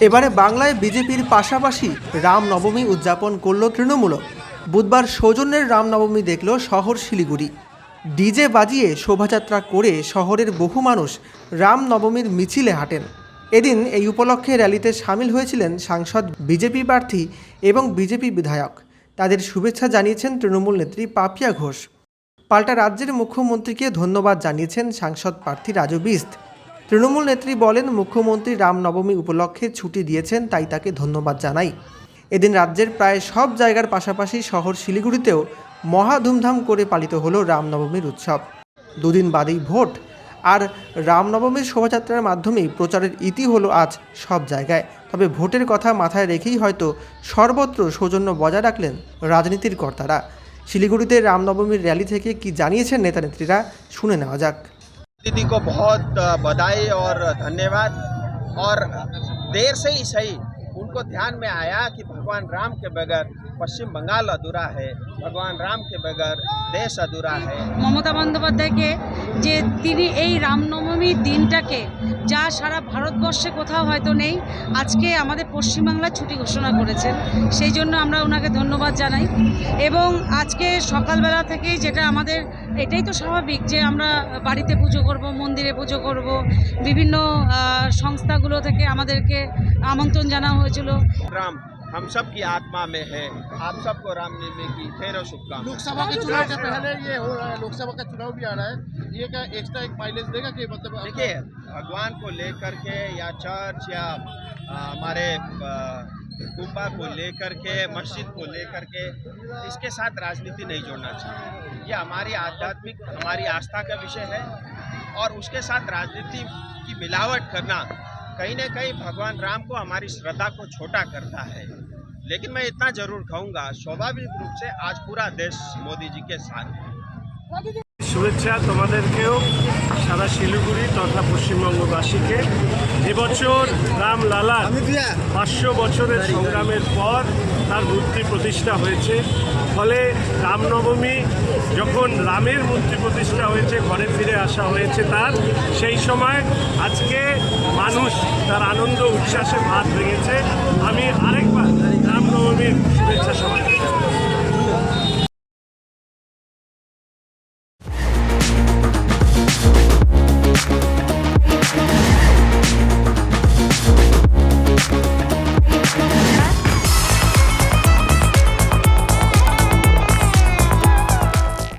এবারে বাংলায় বিজেপির পাশাপাশি রামনবমী উদযাপন করল তৃণমূল। বুধবার সৌজন্যের রামনবমী দেখল শহর শিলিগুড়ি। ডিজে বাজিয়ে শোভাযাত্রা করে শহরের বহু মানুষ রামনবমীর মিছিলে হাঁটেন। এদিন এই উপলক্ষে র্যালিতে সামিল হয়েছিলেন সাংসদ, বিজেপি প্রার্থী এবং বিজেপি বিধায়ক। তাদের শুভেচ্ছা জানিয়েছেন তৃণমূল নেত্রী পাপিয়া ঘোষ। পাল্টা রাজ্যের মুখ্যমন্ত্রীকে ধন্যবাদ জানিয়েছেন সাংসদ প্রার্থী রাজু বিস্ত। তৃণমূল নেত্রী বলেন, মুখ্যমন্ত্রী রামনবমী উপলক্ষে ছুটি দিয়েছেন, তাই তাকে ধন্যবাদ জানাই। এদিন রাজ্যের প্রায় সব জায়গার পাশাপাশি শহর শিলিগুড়িতেও মহা ধুমধাম করে পালিত হলো রামনবমীর উৎসব। দুদিন বাদেই ভোট। আর রামনবমীর শোভাযাত্রার মাধ্যমেই প্রচারের ইতি হলো আজ সব জায়গায়। তবে ভোটের কথা মাথায় রেখেই হয়তো সর্বত্র সৌজন্য বজায় রাখলেন রাজনীতির কর্তারা। শিলিগুড়িতে রামনবমীর র্যালি থেকে কি জানিয়েছেন নেতানেত্রীরা, শুনে নেওয়া যাক। दीदी को बहुत बधाई और धन्यवाद। और देर से ही सही, उनको ध्यान में आया कि भगवान राम के बगैर पश्चिम बंगाल अधूरा है भगवान राम के बगैर देश अधूरा है মমতা বন্দ্যোপাধ্যায়কে যে তিনি এই রামনবমীর দিনটাকে যা সারা ভারতবর্ষে কোথাও হয়তো নেই আজকে আমাদের পশ্চিমবাংলার ছুটি ঘোষণা করেছেন সেই জন্য আমরা ওনাকে ধন্যবাদ জানাই এবং আজকে সকালবেলা থেকেই যেটা আমাদের এটাই তো স্বাভাবিক যে আমরা বাড়িতে পুজো করব মন্দিরে পুজো করব বিভিন্ন আহ, সংস্থাগুলো থেকে আমাদেরকে আমন্ত্রণ জানা হয়েছিল राम हम सब की आत्मा में है। आप सबको रामनवमी की ढेरों शुभकामनाएँ। लोकसभा के चुनाव से पहले ये हो रहा है लोकसभा का चुनाव भी आ रहा है ये क्या एक्स्ट्रा एक माइलेज देगा कि मतलब देखिए भगवान को लेकर के या चर्च या हमारे कुंभा को लेकर के मस्जिद को लेकर के इसके साथ राजनीति नहीं जोड़ना चाहिए। ये हमारी आध्यात्मिक हमारी आस्था का विषय है और उसके साथ राजनीति की मिलावट करना कहीं ना कहीं भगवान राम को, हमारी श्रद्धा को छोटा करता है। लेकिन मैं इतना ज़रूर कहूँगा, स्वाभाविक रूप से आज पूरा देश मोदी जी के साथ है। শুভেচ্ছা তোমাদেরকেও সারা শিলিগুড়ি তথা পশ্চিমবঙ্গবাসীকে। এবছর রাম লালার পাঁচশো বছরের সংগ্রামের পর তার মূর্তি প্রতিষ্ঠা হয়েছে। ফলে রামনবমী যখন রামের মূর্তি প্রতিষ্ঠা হয়েছে ঘরে ফিরে আসা হয়েছে তার সেই সময় আজকে মানুষ তার আনন্দ উচ্ছ্বাসে ভাত ভেঙেছে। আমি আরেকবার রামনবমীর শুভেচ্ছা জানাই।